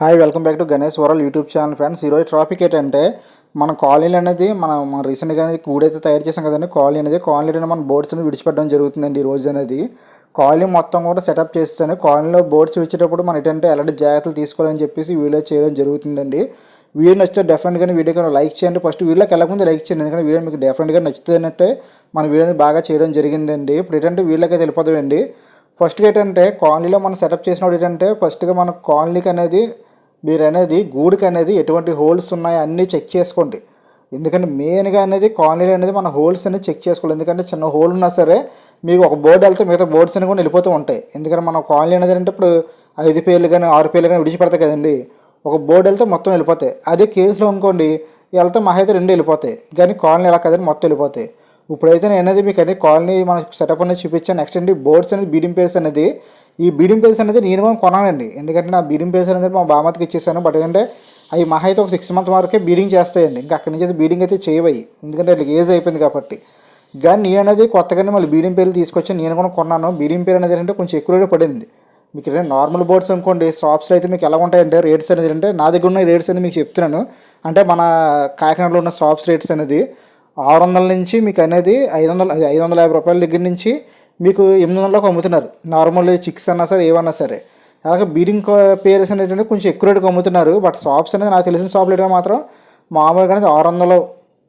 Hi welcome back to Ganesh world YouTube channel friends ఈరోజు topic ఏంటంటే మన colony అనేది మనం రీసెంట్గా అనేది కూడైతే తయారు చేసాం కదండి. కాలనీ అనేది కాలనీ అనేది మన బోర్డ్స్ విడిచిపెట్టడం జరుగుతుందండి ఈ రోజు అనేది. కాలనీ మొత్తం కూడా సెటప్ చేస్తాను కాలనీలో బోర్డ్స్ విడిచేటప్పుడు మనం ఏంటంటే ఎలాంటి జాగ్రత్తలు తీసుకోవాలని చెప్పేసి వీడియో చేయడం జరుగుతుందండి. వీడియో నచ్చితే డెఫినెట్గా వీడియో లైక్ చేయండి. ఫస్ట్ వీడియోకి వెళ్ళకముందు లైక్ చేయండి. ఎందుకంటే వీడియో మీకు డెఫినెట్గా నచ్చుతున్నట్టే మన వీడియోని బాగా చేయడం జరిగిందండి. ఇప్పుడు ఏంటంటే వీళ్ళకి వెళ్ళిపోతామండి ఫస్ట్గా ఏంటంటే కాలనీలో మనం సెటప్ చేసినప్పుడు ఏంటంటే ఫస్ట్గా మన కాలనీకి అనేది మీరు అనేది గూడుకి అనేది ఎటువంటి హోల్స్ ఉన్నాయో అన్నీ చెక్ చేసుకోండి. ఎందుకంటే మెయిన్గా అనేది కాలనీ అనేది మన హోల్స్ అనేది చెక్ చేసుకోవాలి. ఎందుకంటే చిన్న హోల్ ఉన్నా సరే మీకు ఒక బోర్డు వెళ్తే మిగతా బోర్డ్స్ అని కూడా వెళ్ళిపోతూ ఉంటాయి. ఎందుకంటే మన కాలనీ అనేది అంటే ఇప్పుడు ఐదు పేర్లు కానీ ఆరు పేర్లు కానీ విడిచిపెడతాయి కదండి. ఒక బోర్డు వెళ్తే మొత్తం వెళ్ళిపోతాయి అదే కేసులో అనుకోండి వెళ్తే మహా అయితే రెండు వెళ్ళిపోతాయి కానీ కాలనీ ఎలా కదండి మొత్తం వెళ్ళిపోతాయి ఇప్పుడైతే నేను అనేది మీకు అనేది కాలనీ మన సెటప్ అనేది చూపించాను. నెక్స్ట్ అండి బోర్డ్స్ అనేది బీడింగ్ పేస్ అనేది. ఈ బీడింగ్ పేస్ అనేది నేను కూడా కొనాలండి. ఎందుకంటే నా బీడింగ్ పేస్ అనేది మా బామతికి ఇచ్చేసాను. బట్ ఏంటంటే అవి మహా అయితే ఒక సిక్స్ మంత్ వరకే బీడింగ్ చేస్తాయండి. ఇంకా అక్కడి నుంచి అయితే బీడింగ్ అయితే చేయవయి ఎందుకంటే వాళ్ళకి ఏజ్ అయిపోయింది కాబట్టి. కానీ నేను అనేది కొత్తగానే మళ్ళీ బీడింగ్ పేర్లు తీసుకొచ్చి నేను కూడా కొన్నాను. బీడింగ్ పేరు అనేది ఏంటంటే కొంచెం ఎక్కువ రేటు పడింది. మీకు ఏంటంటే నార్మల్ బోర్డ్స్ అనుకోండి షాప్స్లో అయితే మీకు ఎలా ఉంటాయంటే రేట్స్ అనేది అంటే నా దగ్గర ఉన్న రేట్స్ అనేది మీకు చెప్తున్నాను. అంటే మన కాకినాడలో ఉన్న షాప్స్ రేట్స్ అనేది ఆరు వందల నుంచి మీకు అనేది ఐదు వందల ఐదు వందల యాభై రూపాయల దగ్గర నుంచి మీకు ఎనిమిది వందలకు అమ్ముతున్నారు. నార్మల్ చిక్స్ అన్నా సరే ఏమన్నా సరే. అలాగే బీడింగ్ పేర్స్ అనేటువంటి కొంచెం ఎక్కువ రేటుకి అమ్ముతున్నారు. బట్ షాప్స్ అనేది నాకు తెలిసిన షాప్లు ఏంటంటే మాత్రం మామూలుగా అనేది ఆరు వందలు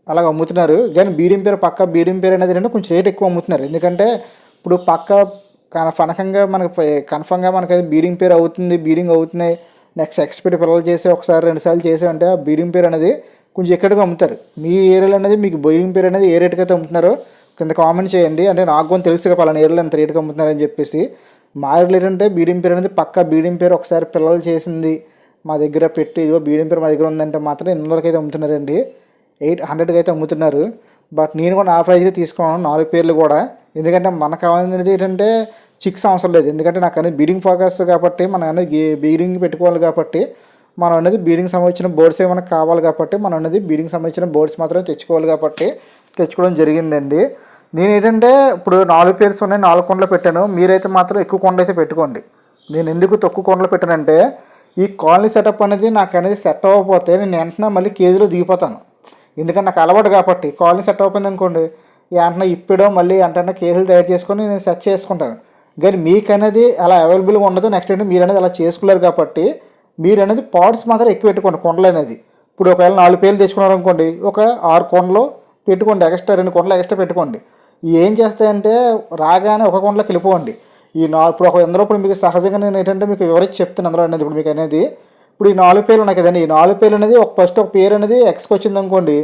అలాగ అమ్ముతున్నారు. కానీ బీడింగ్ పేరు పక్క బీడింగ్ పేరు అనేది ఏంటంటే కొంచెం రేట్ ఎక్కువ అమ్ముతున్నారు. ఎందుకంటే ఇప్పుడు పక్క కన ఫనకంగా మనకి కన్ఫర్మ్గా మనకి బీడింగ్ పేరు అవుతుంది బీడింగ్ అవుతుంది నెక్స్ట్ ఎక్స్పెక్ట్ పిల్లలు చేసి ఒకసారి రెండు సార్లు చేసి అంటే ఆ బీడింగ్ పేరు అనేది కొంచెం ఎక్కడికి అమ్ముతారు? మీ ఏరియాలో అనేది మీకు బీడింగ్ పేరు అనేది ఏ రేటుకి అయితే అమ్ముతున్నారో కింద కామెంట్ చేయండి. అంటే నాకు కూడా తెలుసు పలానా ఏరియాలో ఎంత రేటుకి అమ్ముతున్నారని చెప్పేసి. మా ఏరియాలో ఏంటంటే బీడింగ్ పేరు అనేది పక్క బీడింగ్ పేరు ఒకసారి పిల్లలు చేసింది. మా దగ్గర పెట్టి ఇదిగో బీడింగ్ పేరు మా దగ్గర ఉందంటే మాత్రం ఎనిమిది వందలకి అయితే అమ్ముతున్నారండి. ఎయిట్ హండ్రెడ్కి అయితే అమ్ముతున్నారు. బట్ నేను కూడా నా ప్రైజ్గా తీసుకున్నాను నాలుగు పేర్లు కూడా. ఎందుకంటే మనకు కావాల్సినది ఏంటంటే చిక్స్ అవసరం లేదు. ఎందుకంటే నాకు అనేది బీడింగ్ ఫోకస్ కాబట్టి మనం అనేది బీడింగ్ పెట్టుకోవాలి కాబట్టి మనం అనేది బీడింగ్ సంబంధించిన బోర్డ్స్ ఏమైనా కావాలి కాబట్టి మనం అనేది బీడింగ్ సంబంధించిన బోర్డ్స్ మాత్రమే తెచ్చుకోవాలి కాబట్టి తెచ్చుకోవడం జరిగిందండి. నేను ఏంటంటే ఇప్పుడు నాలుగు పేర్స్ ఉన్నాయి నాలుగు కొండలు పెట్టాను. మీరైతే మాత్రం ఎక్కువ కొండలు అయితే పెట్టుకోండి. నేను ఎందుకు తక్కువ కొండలు పెట్టానంటే ఈ కాలనీ సెటప్ అనేది నాకు అనేది సెట్ అవ్వకపోతే నేను వెంటనే మళ్ళీ కేజీలో దిగిపోతాను. ఎందుకంటే నాకు అలవాటు కాబట్టి కాలనీ సెట్ అయిపోయింది అనుకోండి వెంటనే ఇప్పిడో మళ్ళీ వెంటనే కేజీలు తయారు చేసుకొని నేను సెట్ చేసుకుంటాను. కానీ మీకు అనేది అలా అవైలబుల్గా ఉండదు. నెక్స్ట్ ఏంటి మీరు అనేది అలా చేసుకోలేరు కాబట్టి మీరు అనేది పాట్స్ మాత్రం ఎక్కువ పెట్టుకోండి కొండలు అనేది ఇప్పుడు ఒకవేళ నాలుగు పేర్లు తెచ్చుకున్నారు అనుకోండి ఒక ఆరు కొండలు పెట్టుకోండి ఎక్స్ట్రా రెండు కొండలు ఎక్స్ట్రా పెట్టుకోండి. ఏం చేస్తాయంటే రాగానే ఒక కొండలోకి వెళ్ళిపోండి. ఈ నా ఇప్పుడు ఒక ఎందులో ఇప్పుడు మీకు సహజంగా నేను ఏంటంటే మీకు వివరించి చెప్తాను అందులో అనేది ఇప్పుడు మీకు అనేది ఇప్పుడు ఈ నాలుగు పేర్లు ఉన్నాయి కదండి ఈ నాలుగు పేర్లు అనేది ఒక ఫస్ట్ ఒక పేరు అనేది ఎక్స్కి వచ్చింది అనుకోండి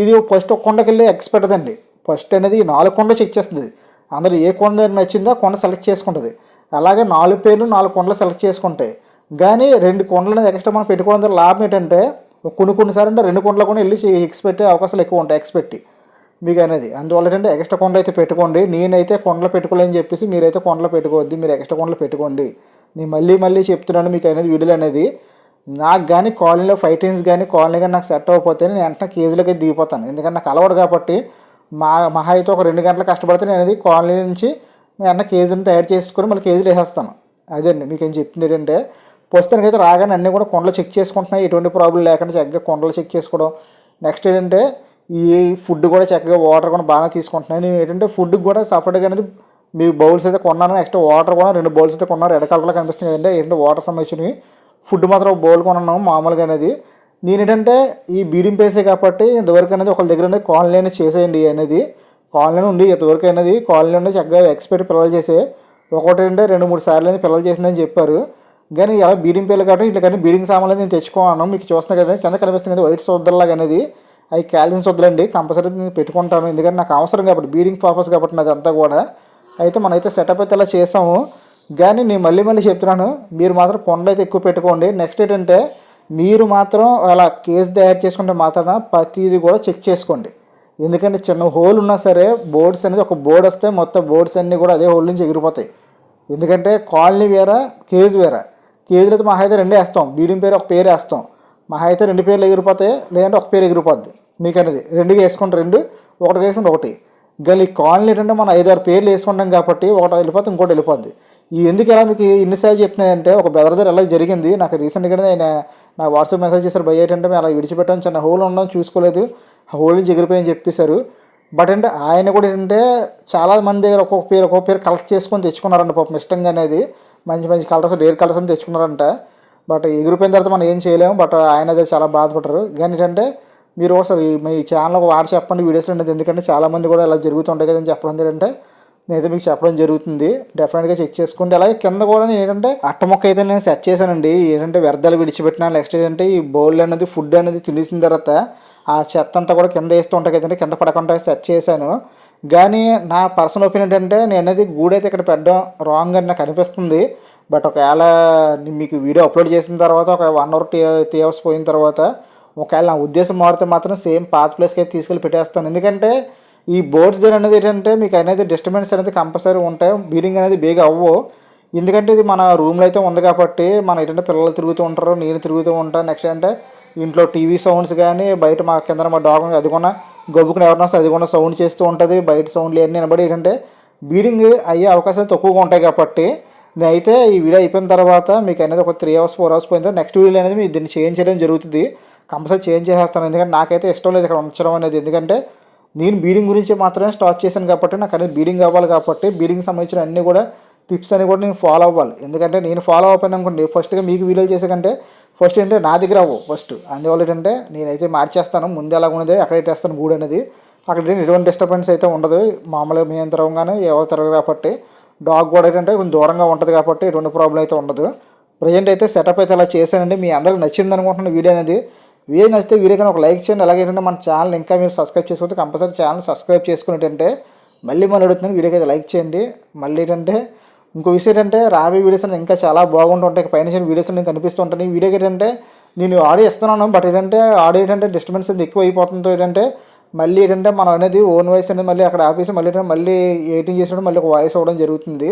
ఇది ఫస్ట్ ఒక కొండకి వెళ్ళి ఎక్స్ పెట్టదండి. ఫస్ట్ అనేది ఈ నాలుగు కొండ చెక్ చేస్తుంది. అందులో ఏ కొండ నచ్చిందో ఆ కొండ సెలెక్ట్ చేసుకుంటుంది. అలాగే నాలుగు పేర్లు నాలుగు కొండలు సెలెక్ట్ చేసుకుంటాయి కానీ రెండు కొండలను ఎక్స్ట్రా మనం పెట్టుకోవడం ద్వారా లాభం ఏంటంటే కొన్ని కొన్నిసార్లు అంటే రెండు కొండలు కూడా వెళ్ళి ఎక్స్ పెట్టే అవకాశాలు ఎక్కువ ఉంటాయి ఎక్స్ పెట్టి. మీకు అనేది. అందువల్ల ఏంటంటే ఎక్స్ట్రా కొండ అయితే పెట్టుకోండి. నేనైతే కొండలు పెట్టుకోలేని చెప్పేసి మీరైతే కొండలు పెట్టుకోవద్దు. మీరు ఎక్స్ట్రా కొండలు పెట్టుకోండి. నేను మళ్ళీ మళ్ళీ చెప్తున్నాను మీకు అనేది వీడియోలు అనేది. నాకు కానీ కాలనీలో ఫైటింగ్స్ కానీ కాలనీ కానీ నాకు సెట్ అవ్వకపోతే నేను వెంటనే కేజీలోకి దిగిపోతాను. ఎందుకంటే నాకు అలవాటు కాబట్టి మా మహా అయితే ఒక రెండు గంటలు కష్టపడితే నేను అనేది కాలనీ నుంచి వెంటనే కేజీని తయారు చేసుకొని మళ్ళీ కేజీలు వేసేస్తాను. అదే అండి. మీకు ఏం చెప్తుంది ఏంటంటే ప్రస్తుతానికి అయితే రాగానే అన్నీ కూడా కొండలు చెక్ చేసుకుంటున్నాయి. ఎటువంటి ప్రాబ్లం లేకుండా చక్కగా కొండలు చెక్ చేసుకోవడం. నెక్స్ట్ ఏంటంటే ఈ ఫుడ్ కూడా చక్కగా వాటర్ కూడా బాగానే తీసుకుంటున్నాయి. నేను ఏంటంటే ఫుడ్కి కూడా సపరేట్గా అనేది మీ బౌల్స్ అయితే కొన్నాను. నెక్స్ట్ వాటర్ కూడా రెండు బౌల్స్ అయితే కొన్నాను రెడ్ కలర్లో కనిపిస్తుంది కదండి ఏంటంటే వాటర్ సంబంధించినవి. ఫుడ్ మాత్రం ఒక బౌల్ కొన్నాను మామూలుగా అనేది. నేను ఏంటంటే ఈ బీడింగ్ పేసే కాబట్టి ఇంతవరకు అనేది ఒకళ్ళ దగ్గర అనేది కాలనీ అనేది చేసేయండి అనేది. కాలనీ ఉండి ఇంతవరకు అనేది కాలనీ ఉండి చక్కగా ఎక్స్పెక్ట్ పిల్లలు చేసే. ఒకటి రెండు మూడు సార్లు అనేది పిల్లలు చేసిందని చెప్పారు. కానీ ఎలా బీడింగ్ పేర్లు కాబట్టి ఇట్లా కానీ బీడింగ్ సామాన్లు నేను తెచ్చుకోను. మీకు చూస్తున్నా కదా కింద కనిపిస్తుంది కదా వైట్ సోద్దల్లాగా అనేది. అవి క్యాల్షియం సొద్దులండి. కంపల్సరీ నేను పెట్టుకుంటాను. ఎందుకంటే నాకు అవసరం కాబట్టి బీడింగ్ పర్పస్ కాబట్టి నాది అంతా కూడా. అయితే మనమైతే సెటప్ అయితే ఇలా చేసాము. కానీ నేను మళ్ళీ మళ్ళీ చెప్తున్నాను మీరు మాత్రం కొండలు అయితే ఎక్కువ పెట్టుకోండి. నెక్స్ట్ ఏంటంటే మీరు మాత్రం అలా కేసు తయారు చేసుకుంటే మాత్రం ప్రతిదీ కూడా చెక్ చేసుకోండి. ఎందుకంటే చిన్న హోల్ ఉన్నా సరే బోర్డ్స్ అనేది ఒక బోర్డ్ వస్తే మొత్తం బోర్డ్స్ అన్నీ కూడా అదే హోల్ నుంచి ఎగిరిపోతాయి. ఎందుకంటే కాలనీ వేరా కేజ్ వేరా. కేజీలు అయితే మహా అయితే రెండే వేస్తాం బీడింగ్ పేరు ఒక పేరు వేస్తాం మహా అయితే రెండు పేర్లు ఎగిరిపోతాయి లేదంటే ఒక పేరు ఎగిరిపోద్ది మీకు అనేది రెండుగా వేసుకుంటే రెండు ఒకటి వేసుకుంటే ఒకటి. గలి కాలనీ ఏంటంటే మనం ఐదు ఆరు పేర్లు వేసుకుంటాం కాబట్టి ఒకటి వెళ్ళిపోతే ఇంకోటి వెళ్ళిపోద్ది. ఈ ఎందుకు ఎలా మీకు ఇన్నిసార్లు చెప్తున్నానంటే ఒక బెదర్ దగ్గర ఎలా జరిగింది. నాకు రీసెంట్గానే ఆయన నా వాట్సాప్ మెసేజ్ చేశారు భయ ఏంటంటే మేము అలా విడిచిపెట్టాం చిన్న హోల్ ఉండడం చూసుకోలేదు ఆ హోల్ నుంచి ఎగిరిపోయని చెప్పేశారు. బట్ అంటే ఆయన కూడా ఏంటంటే చాలా మంది దగ్గర ఒక్కొక్క పేరు ఒక్కొక్క పేరు కలెక్ట్ చేసుకొని తెచ్చుకున్నారండి పాపం ఇష్టంగా అనేది మంచి మంచి కలర్స్ రేర్ కలర్స్ అని తెచ్చుకున్నారంట. బట్ ఎగిరిపోయిన తర్వాత మనం ఏం చేయలేము. బట్ ఆయన అయితే చాలా బాధపడరు కానీ ఏంటంటే మీరు ఒకసారి మీ ఛానల్ వాడి చెప్పండి వీడియోస్ ఉండేది ఎందుకంటే చాలామంది కూడా ఇలా జరుగుతుంటాయి కదని చెప్పడం ఏంటంటే నేనైతే మీకు చెప్పడం జరుగుతుంది. డెఫినెట్గా చెక్ చేసుకోండి. అలాగే కింద కూడా నేను ఏంటంటే అట్ట మొక్క అయితే నేను సెట్ చేశానండి. ఏంటంటే వ్యర్థాలు విడిచిపెట్టిన నెక్స్ట్ ఏంటంటే ఈ బౌల్ అనేది ఫుడ్ అనేది తినేసిన తర్వాత ఆ చెత్త అంతా కూడా కింద వేస్తూ ఉంటాయి కదండి. కింద పడకుండా సెట్ చేశాను. కానీ నా పర్సనల్ ఒపీనియన్ అంటే నేను అనేది గూడైతే ఇక్కడ పెట్టడం రాంగ్ అని నాకు అనిపిస్తుంది. బట్ ఒకవేళ మీకు వీడియో అప్లోడ్ చేసిన తర్వాత ఒక one hour to three hours పోయిన తర్వాత ఒకవేళ నా ఉద్దేశం మారితే మాత్రం సేమ్ పాత ప్లేస్కి అయితే తీసుకెళ్ళి పెట్టేస్తాను. ఎందుకంటే ఈ బోర్డ్స్ దగ్గర అనేది ఏంటంటే మీకు అనేది డిస్టర్బెన్స్ అనేది కంపల్సరీ ఉంటాయి. బీడింగ్ అనేది బేగా అవ్వవు. ఎందుకంటే ఇది మన రూమ్లో అయితే ఉంది కాబట్టి మన ఏంటంటే పిల్లలు తిరుగుతూ ఉంటారు నేను తిరుగుతూ ఉంటాను నెక్స్ట్ అంటే ఇంట్లో టీవీ సౌండ్స్ కానీ బయట మా కింద మా డాగ్ అది కూడా గబ్బుకుని ఎవరన్నా వస్తే అది కూడా సౌండ్ చేస్తూ ఉంటుంది బయట సౌండ్లు అన్నీ వినబడి ఏంటంటే బీడింగ్ అయ్యే అవకాశాలు తక్కువగా ఉంటాయి కాబట్టి అయితే ఈ వీడియో అయిపోయిన తర్వాత మీకు అనేది ఒక త్రీ అవర్స్ ఫోర్ అవర్స్ పోయిన తర్వాత నెక్స్ట్ వీడియో అనేది మీరు దీన్ని చేంజ్ చేయడం జరుగుతుంది. కంపల్సరీ చేంజ్ చేసేస్తాను ఎందుకంటే నాకైతే ఇష్టం లేదు ఇక్కడ ఉంచడం అనేది. ఎందుకంటే నేను బీడింగ్ గురించి మాత్రమే స్టార్ట్ చేశాను కాబట్టి నాకు అనేది బీడింగ్ అవ్వాలి కాబట్టి బీడింగ్ సంబంధించిన అన్నీ కూడా టిప్స్ అని కూడా నేను ఫాలో అవ్వాలి. ఎందుకంటే నేను ఫాలో అవ్వకపోయినా అనుకోండి ఫస్ట్గా మీకు వీడియోలు చేసే కంటే ఫస్ట్ ఏంటంటే నా దగ్గర అవ్వు ఫస్ట్. అందువల్ల ఏంటంటే నేనైతే మార్చేస్తాను ముందు ఎలా ఉన్నది అక్కడ వేస్తాను గూడు అనేది. అక్కడ ఎటువంటి డిస్టర్బెన్స్ అయితే ఉండదు. మామూలుగా మేము తిరగగానే ఎవరు తిరగరు కాబట్టి. డాగ్ కూడా ఏంటంటే కొంచెం దూరంగా ఉంటుంది కాబట్టి ఎటువంటి ప్రాబ్లం అయితే ఉండదు. ప్రజెంట్ అయితే సెటప్ అయితే అలా చేశానండి. మీ అందరికి నచ్చింది అనుకుంటున్న వీడియో అనేది. వీడియో నచ్చితే వీడియో కానీ ఒక లైక్ చేయండి. అలాగే ఏంటంటే మన ఛానల్ ఇంకా మీరు సబ్స్క్రైబ్ చేసుకుంటే కంపల్సరీ ఛానల్ సబ్స్క్రైబ్ చేసుకునేటంటే మళ్ళీ మళ్ళీ అడుగుతున్నాను. వీడియోకి అయితే లైక్ చేయండి. మళ్ళీ ఏంటంటే ఇంకో విషయం ఏంటంటే రాబోయే వీడియోస్ అనేది ఇంకా చాలా బాగుంటుంటాయి. పైన చేసిన వీడియోస్ నేను కనిపిస్తుంటాయి ఈ వీడియోకి ఏంటంటే నేను ఆడియో ఇస్తున్నాను బట్ ఏంటంటే ఆడియో ఏంటంటే డిస్టర్బెన్స్ అనేది ఎక్కువ అయిపోతుందో ఏంటంటే మళ్ళీ ఏంటంటే మనం అనేది ఓన్ వాయిస్ అనేది మళ్ళీ అక్కడ ఆపేసి మళ్ళీ మళ్ళీ ఎయిటింగ్ చేసినప్పుడు మళ్ళీ ఒక వాయిస్ అవ్వడం జరుగుతుంది.